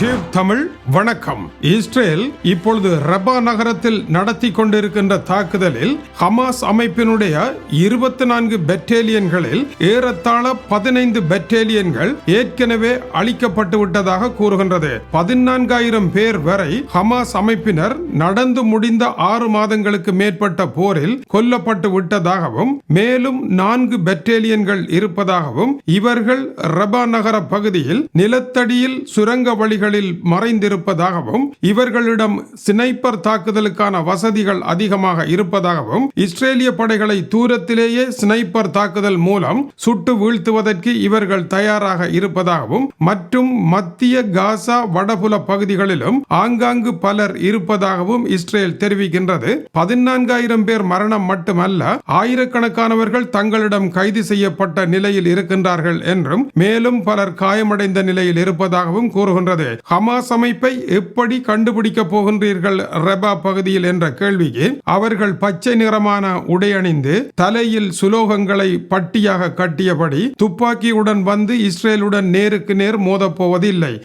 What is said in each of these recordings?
Tube Tamil வணக்கம். Israel இப்பொழுது ரபா நகரத்தில் நடத்தி கொண்டிருக்கின்ற தாக்குதலில் ஹமாஸ் அமைப்பினுடைய இருபத்தி நான்கு பெட்டேலியன்களில் ஏறத்தாழ பதினைந்து பெட்டேலியன்கள் ஏற்கனவே அளிக்கப்பட்டு விட்டதாக கூறுகின்றது. பதினான்காயிரம் பேர் வரை ஹமாஸ் அமைப்பினர் நடந்து முடிந்த ஆறு மாதங்களுக்கு மேற்பட்ட போரில் கொல்லப்பட்டு விட்டதாகவும் மேலும் நான்கு பெட்டேலியன்கள் இருப்பதாகவும் இவர்கள் ரபா நகர பகுதியில் நிலத்தடியில் சுரங்க வழிகள் இடங்களில் மறைந்திருப்பதாகவும் இவர்களிடம் சினைப்பர் தாக்குதலுக்கான வசதிகள் அதிகமாக இருப்பதாகவும் இஸ்ரேலிய படைகளை தூரத்திலேயே ஸ்னைப்பர் தாக்குதல் மூலம் சுட்டு வீழ்த்துவதற்கு இவர்கள் தயாராக இருப்பதாகவும் மற்றும் மத்திய காசா வடபுல பகுதிகளிலும் ஆங்காங்கு பலர் இருப்பதாகவும் இஸ்ரேல் தெரிவிக்கின்றது. பதினான்காயிரம் பேர் மரணம் மட்டுமல்ல ஆயிரக்கணக்கானவர்கள் தங்களிடம் கைது செய்யப்பட்ட நிலையில் இருக்கின்றார்கள் என்றும் மேலும் பலர் காயமடைந்த நிலையில் இருப்பதாகவும் கூறுகின்றது. ஹமாஸ் அமைப்பை எப்படி கண்டுபிடிக்க போகின்றீர்கள்? ரெபா பகுதியில் என்ற கேள்விக்கு அவர்கள் பச்சை நிறமான உடையணிந்து தலையில் சுலோகங்களை பட்டியாக கட்டியபடி துப்பாக்கியுடன் வந்து இஸ்ரேலுடன் நேருக்கு நேர் மோதப்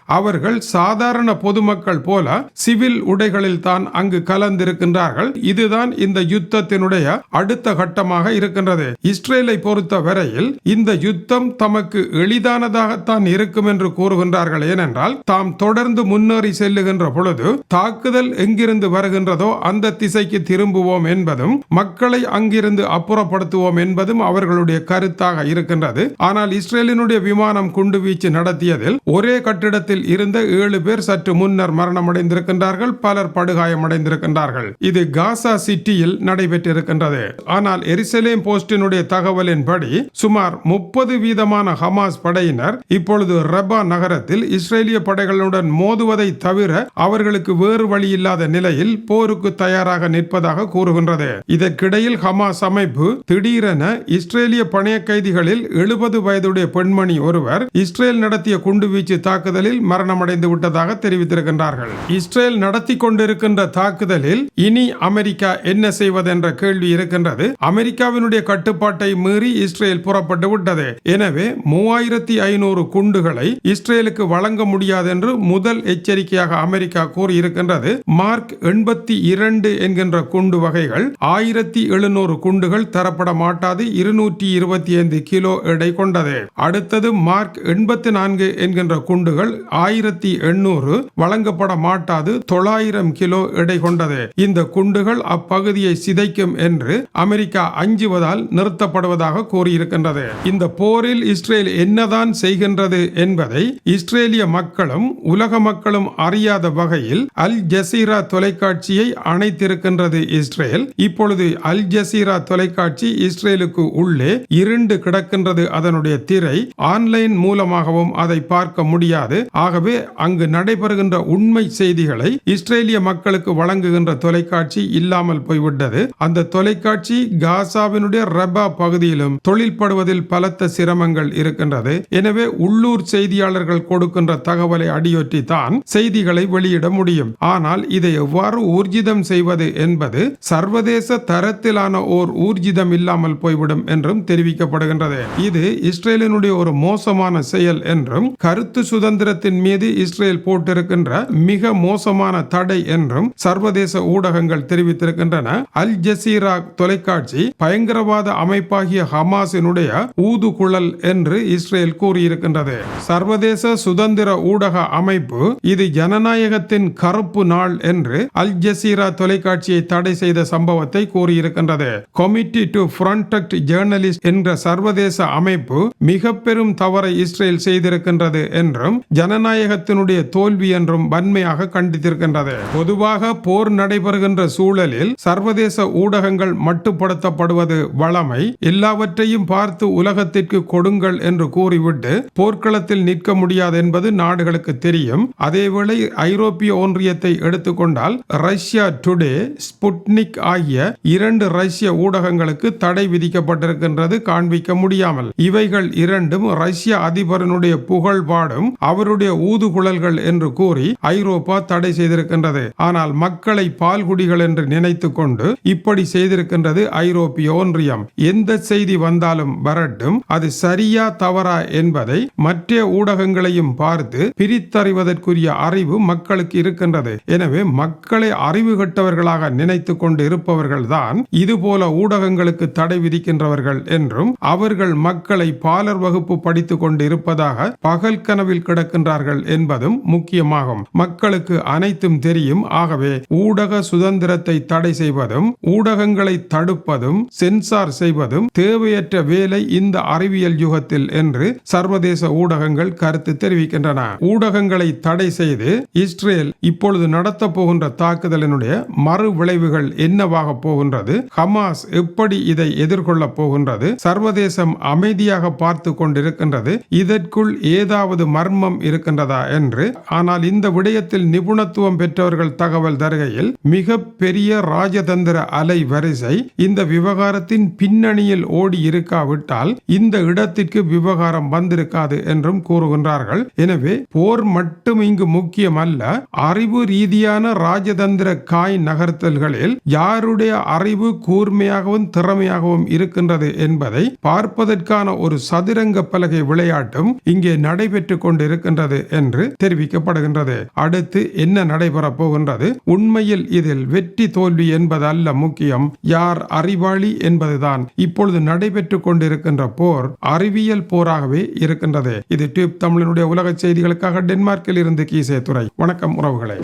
அவர்கள் சாதாரண பொதுமக்கள் போல சிவில் உடைகளில் தான் அங்கு கலந்திருக்கின்றார்கள். இதுதான் இந்த யுத்தத்தினுடைய அடுத்த கட்டமாக இருக்கின்றது. இஸ்ரேலை பொறுத்த வரையில் இந்த யுத்தம் தமக்கு எளிதானதாகத்தான் இருக்கும் என்று கூறுகின்றார்கள். ஏனென்றால் தாம் தொடர்ந்து முன்னேறி செல்லுகின்ற பொழுது தாக்குதல் எங்கிருந்து வருகின்றதோ அந்த திசைக்கு திரும்புவோம் என்பதும் மக்களை அங்கிருந்து அப்புறப்படுத்துவோம் என்பதும் அவர்களுடைய கருத்தாக இருக்கின்றது. ஆனால் இஸ்ரேலினுடைய விமானம் குண்டுவீச்சு நடத்தியதில் ஒரே கட்டிடத்தில் இருந்த ஏழு பேர் சற்று முன்னர் மரணமடைந்திருக்கின்றார்கள் பலர் படுகாயமடைந்திருக்கின்றார்கள். இது காசா சிட்டியில் நடைபெற்றிருக்கின்றது. ஆனால் எரிசலேம் போஸ்டினுடைய தகவலின்படி சுமார் முப்பது வீதமான ஹமாஸ் படையினர் இப்பொழுது ரபா நகரத்தில் இஸ்ரேலிய படைகளுடன் அவர்களுடன் மோதுவதை தவிர அவர்களுக்கு வேறு வழி இல்லாத நிலையில் போருக்கு தயாராக நிற்பதாக கூறுகின்றது. இதற்கிடையில் ஹமாஸ் அமைப்பு திடீரென இஸ்ரேலிய பணைய கைதிகளில் எழுபது வயதுடைய பெண்மணி ஒருவர் இஸ்ரேல் நடத்திய குண்டுவீச்சு தாக்குதலில் மரணமடைந்து விட்டதாக தெரிவித்திருக்கின்றார்கள். இஸ்ரேல் நடத்தி கொண்டிருக்கின்ற தாக்குதலில் இனி அமெரிக்கா என்ன செய்வதென்ற கேள்வி இருக்கின்றது. அமெரிக்காவினுடைய கட்டுப்பாட்டை மீறி இஸ்ரேல் புறப்பட்டு விட்டது. எனவே மூவாயிரத்தி ஐநூறு குண்டுகளை இஸ்ரேலுக்கு வழங்க முடியாது என்று முதல் எச்சரிக்கையாக அமெரிக்கா கூறியிருக்கின்றது மார்க் எண்பத்தி இரண்டு என்கின்ற குண்டு வகைகள் ஆயிரத்தி எழுநூறு குண்டுகள் தரப்பட மாட்டாது இருநூற்றி இருபத்தி ஐந்து கிலோ எடை கொண்டது. அடுத்தது மார்க் எண்பத்தி நான்கு என்கின்ற குண்டுகள் ஆயிரத்தி எண்ணூறு வழங்கப்பட மாட்டாது தொள்ளாயிரம் கிலோ எடை கொண்டது. இந்த குண்டுகள் அப்பகுதியை சிதைக்கும் என்று அமெரிக்கா அஞ்சுவதால் நிறுத்தப்படுவதாக கூறியிருக்கின்றது. இந்த போரில் இஸ்ரேல் என்னதான் செய்கின்றது என்பதை இஸ்ரேலிய மக்களும் உலக மக்களும் அறியாத வகையில் அல் ஜசீரா தொலைக்காட்சியை அணைத்திருக்கின்றது இஸ்ரேல். இப்பொழுது அல் ஜசீரா தொலைக்காட்சி இஸ்ரேலுக்கு உள்ளே இருண்டு கிடக்கின்றது அதனுடைய திரை. ஆன்லைன் மூலமாகவும் அதை பார்க்க முடியாது. ஆகவே அங்கு நடைபெறுகின்ற உண்மை செய்திகளை இஸ்ரேலிய மக்களுக்கு வழங்குகின்ற தொலைக்காட்சி இல்லாமல் போய்விட்டது. அந்த தொலைக்காட்சி காசாவினுடைய ரபா பகுதியிலும் தொழில்படுவதில் பலத்த சிரமங்கள் இருக்கின்றது. எனவே உள்ளூர் செய்தியாளர்கள் கொடுக்கின்ற தகவலை அடியொற்றி தான் செய்திகளை வெளியிட முடியும். ஆனால் இதை எவ்வாறு ஊர்ஜிதம் செய்வது என்பது சர்வதேச தரத்திலான ஓர் ஊர்ஜிதம் இல்லாமல் போய்விடும் என்றும் தெரிவிக்கப்படுகின்றது. இது இஸ்ரேலினுடைய ஒரு மோசமான செயல் என்றும் கருத்து சுதந்திரத்தின் மீது இஸ்ரேல் போட்டிருக்கின்ற மிக மோசமான தடை என்றும் சர்வதேச ஊடகங்கள் தெரிவித்திருக்கின்றன. அல் ஜசீரா தொலைக்காட்சி பயங்கரவாத அமைப்பாகிய ஹமாஸினுடைய ஊதுகுழல் என்று இஸ்ரேல் கூறியிருக்கின்றது. சர்வதேச சுதந்திர ஊடக அமைப்பு இது ஜனநாயகத்தின் கருப்பு நாள் என்று அல் ஜசீரா தொலைக்காட்சியை தடை செய்த சம்பவத்தை கூறியிருக்கின்றது. கமிட்டி டு ஃப்ரண்டக்ட் ஜேர்னலிஸ்ட் என்ற சர்வதேச அமைப்பு மிக பெரும் தவறை இஸ்ரேல் செய்திருக்கின்றது என்றும் ஜனநாயகத்தினுடைய தோல்வி என்றும் வன்மையாக கண்டித்திருக்கின்றது. பொதுவாக போர் நடைபெறுகின்ற சூழலில் சர்வதேச ஊடகங்கள் மட்டுப்படுத்தப்படுவது வளமை எல்லாவற்றையும் பார்த்து உலகத்திற்கு கொடுங்கள் என்று கூறிவிட்டு போர்க்களத்தில் நிற்க முடியாது என்பது நாடுகளுக்கு தெரியும். தெரியும். அதேவேளை ஐரோப்பிய ஒன்றியத்தை எடுத்துக்கொண்டால் ரஷ்யா டுடே ஸ்புட்னிக் ஆகிய இரண்டு ரஷ்ய ஊடகங்களுக்கு தடை விதிக்கப்பட்டிருக்கின்றது காண்பிக்க முடியாமல். இவைகள் இரண்டும் ரஷ்ய அதிபரனுடைய புகழ் பாடும் அவருடைய ஊதுகுழல்கள் என்று கூறி ஐரோப்பா தடை செய்திருக்கின்றது. ஆனால் மக்களை பால்குடிகள் என்று நினைத்து கொண்டு இப்படி செய்திருக்கின்றது ஐரோப்பிய ஒன்றியம். எந்த செய்தி வந்தாலும் வரட்டும் அது சரியா தவறா என்பதை மற்ற ஊடகங்களையும் பார்த்து பிரித்த பகுத்தறிவதற்குரிய அறிவு மக்களுக்கு இருக்கின்றது. எனவே மக்களை அறிவு கட்டவர்களாக நினைத்து கொண்டு இருப்பவர்கள்தான் இதுபோல ஊடகங்களுக்கு தடை விதிக்கின்றவர்கள் என்றும் அவர்கள் மக்களை பாலர் வகுப்பு படித்துக் கொண்டு இருப்பதாக பகல் கனவில் கிடக்கின்றார்கள் என்பதும் முக்கியமாகும். மக்களுக்கு அனைத்தும் தெரியும். ஆகவே ஊடக சுதந்திரத்தை தடை செய்வதும் ஊடகங்களை தடுப்பதும் சென்சார் செய்வதும் தேவையற்ற வேலை இந்த அறிவியல் யுகத்தில் என்று சர்வதேச ஊடகங்கள் கருத்து தெரிவிக்கின்றன. ஊடகங்கள் தடை செய்து இஸ்ரேல் இப்பொழுது நடத்த போகின்ற தாக்குதலினுடைய மறு விளைவுகள் என்னவாக போகின்றது? ஹமாஸ் எப்படி இதை எதிர்கொள்ளப் போகின்றது? சர்வதேசம் அமைதியாக பார்த்து கொண்டிருக்கின்றது. இதற்குள் ஏதாவது மர்மம் இருக்கின்றதா என்று. ஆனால் இந்த விடயத்தில் நிபுணத்துவம் பெற்றவர்கள் தகவல் தருகையில் மிக பெரிய ராஜதந்திர அலை வரிசை இந்த விவகாரத்தின் பின்னணியில் ஓடி இருக்காவிட்டால் இந்த இடத்திற்கு விவகாரம் வந்திருக்காது என்றும் கூறுகின்றார்கள். எனவே போர் மட்டும் இங்கு முக்கியம் அல்ல அறிவு ரீதியான ராஜதந்திர காய் நகர்த்தல்களில் யாருடைய அறிவு கூர்மையாகவும் திறமையாகவும் இருக்கின்றது என்பதை பார்ப்பதற்கான ஒரு சதுரங்க பலகை விளையாட்டும் இங்கே நடைபெற்றுக் கொண்டிருக்கின்றது என்று தெரிவிக்கப்படுகின்றது. அடுத்து என்ன நடைபெறப் போகின்றது? உண்மையில் இதில் வெற்றி தோல்வி என்பது அல்ல முக்கியம். யார் அறிவாளி என்பதுதான். இப்பொழுது நடைபெற்றுக் கொண்டிருக்கின்ற போர் அறிவியல் போராகவே இருக்கின்றது. இது டியூப் தமிழனுடைய உலக செய்திகளுக்காக டென்மார்க்கில் இருந்து கீசே துறை வணக்கம் உறவுகளே.